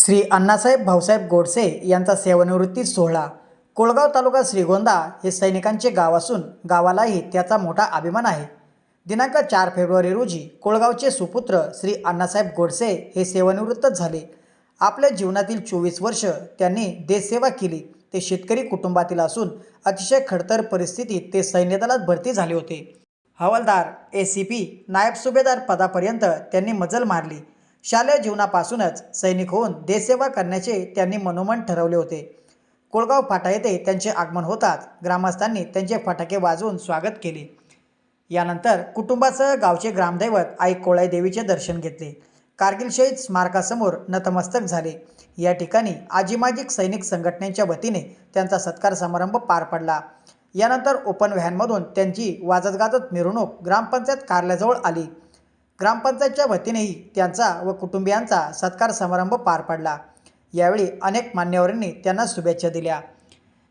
श्री अण्णासाहेब भाऊसाहेब गोडसे यांचा सेवानिवृत्ती सोहळा. कोळगाव तालुका श्रीगोंदा हे सैनिकांचे गाव असून गावालाही त्याचा मोठा अभिमान आहे. दिनांक चार फेब्रुवारी रोजी कोळगावचे सुपुत्र श्री अण्णासाहेब गोडसे हे सेवानिवृत्त झाले. आपल्या जीवनातील चोवीस वर्ष त्यांनी देशसेवा केली. ते शेतकरी कुटुंबातील असून अतिशय खडतर परिस्थितीत ते सैन्यदलात भरती झाले होते. हवालदार ए सी पी नायब सुभेदार पदापर्यंत त्यांनी मजल मारली. शालेय जीवनापासूनच सैनिक होऊन देशसेवा करण्याचे त्यांनी मनोमन ठरवले होते. कोळगाव फाटा येथे त्यांचे आगमन होताच ग्रामस्थांनी त्यांचे फटाके वाजवून स्वागत केले. यानंतर कुटुंबासह गावचे ग्रामदैवत आई कोळाई देवीचे दर्शन घेतले. कारगिल शहीद स्मारकासमोर नतमस्तक झाले. या ठिकाणी आजीमाजिक सैनिक संघटनेच्या वतीने त्यांचा सत्कार समारंभ पार पडला. यानंतर ओपन व्हॅनमधून त्यांची वाजत गाजत मिरवणूक ग्रामपंचायत कार्यालयाजवळ आली. ग्रामपंचायतच्या वतीनेही त्यांचा व कुटुंबियांचा सत्कार समारंभ पार पडला. यावेळी अनेक मान्यवरांनी त्यांना शुभेच्छा दिल्या.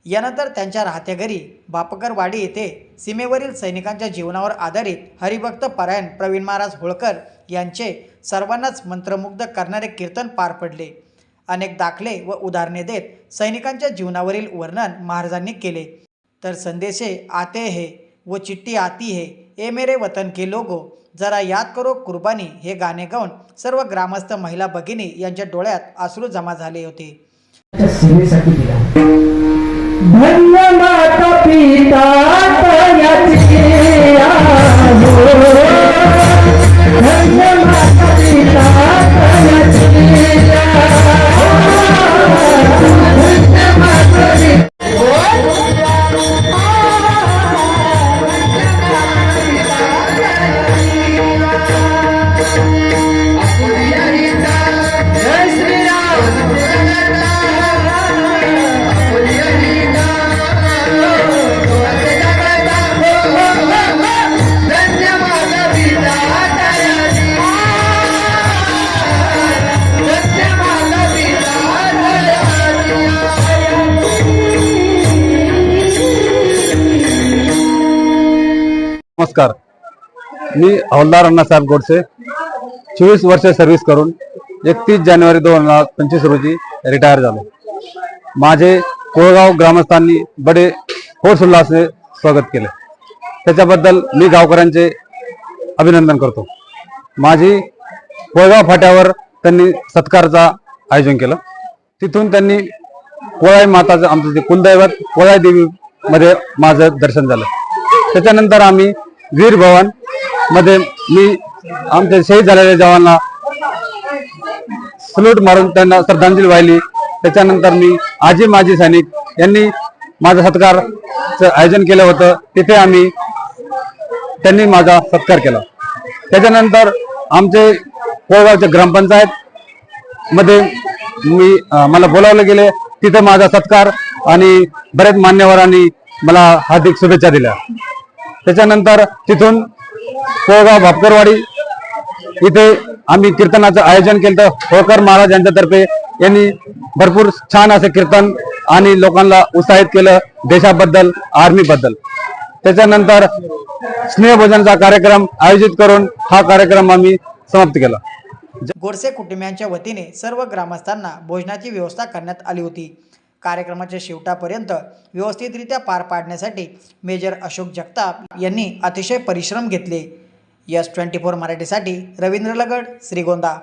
यानंतर त्यांच्या राहत्या घरी बापकरवाडी येथे सीमेवरील सैनिकांच्या जीवनावर आधारित हरिभक्त परायण प्रवीण महाराज होळकर यांचे सर्वांनाच मंत्रमुग्ध करणारे कीर्तन पार पडले. अनेक दाखले व उदाहरणे देत सैनिकांच्या जीवनावरील वर्णन महाराजांनी केले. तर संदेशे आते हे व चिठ्ठी आती हे ए मेरे वतन के लोगो जरा याद करो कुर्बानी हे गाणे गाऊन सर्व ग्रामस्थ महिला भगिनी यांच्या डोळ्यात आसरू जमा झाले होते. सेवेसाठी दिला धन्य माता पिता नमस्कार. मी हवलदार अण्णासाहेब गोडसे. चोवीस वर्ष सर्व्हिस करून एकतीस जानेवारी दोन हजार पंचवीस रोजी रिटायर झालो. माझे कोळगाव ग्रामस्थांनी बडे होश उल्हासने स्वागत केले. त्याच्याबद्दल मी गावकऱ्यांचे अभिनंदन करतो. माझी कोळगाव फाट्यावर त्यांनी सत्कारचा आयोजन केलं. तिथून त्यांनी कोळाई माताचं आमचं जे कुलदैवत कोळाई देवीमध्ये माझं दर्शन झालं. त्याच्यानंतर आम्ही वीर भवनमध्ये मी आमच्या शहीद झालेल्या जवानांना सल्यूट मारून त्यांना श्रद्धांजली वाहिली. त्याच्यानंतर मी आजी माजी सैनिक यांनी माझा सत्कारचं आयोजन केलं होतं. तिथे आम्ही त्यांनी माझा सत्कार केला. त्याच्यानंतर आमचे कोळगावचे ग्रामपंचायत मध्ये मी मला बोलावलं गेले. तिथे माझा सत्कार आणि बरेच मान्यवरांनी मला हार्दिक शुभेच्छा दिल्या. त्याच्यानंतर तिथून कोळगाव भापकरवाडी इथे आम्ही कीर्तनाचं आयोजन केलं. होळकर महाराज यांच्यातर्फे यांनी भरपूर छान असं कीर्तन आणि लोकांना उत्साहित केलं देशाबद्दल आर्मी बद्दल त्याच्यानंतर स्नेहभोजनचा कार्यक्रम आयोजित करून हा कार्यक्रम आम्ही समाप्त केला. गोडसे कुटुंबियांच्या वतीने सर्व ग्रामस्थांना भोजनाची व्यवस्था करण्यात आली होती. कार्यक्रमाच्या शेवटापर्यंत व्यवस्थितरित्या पार पाडण्यासाठी मेजर अशोक जगताप यांनी अतिशय परिश्रम घेतले. यस ट्वेंटी फोर मराठीसाठी रवींद्र लगड श्रीगोंदा.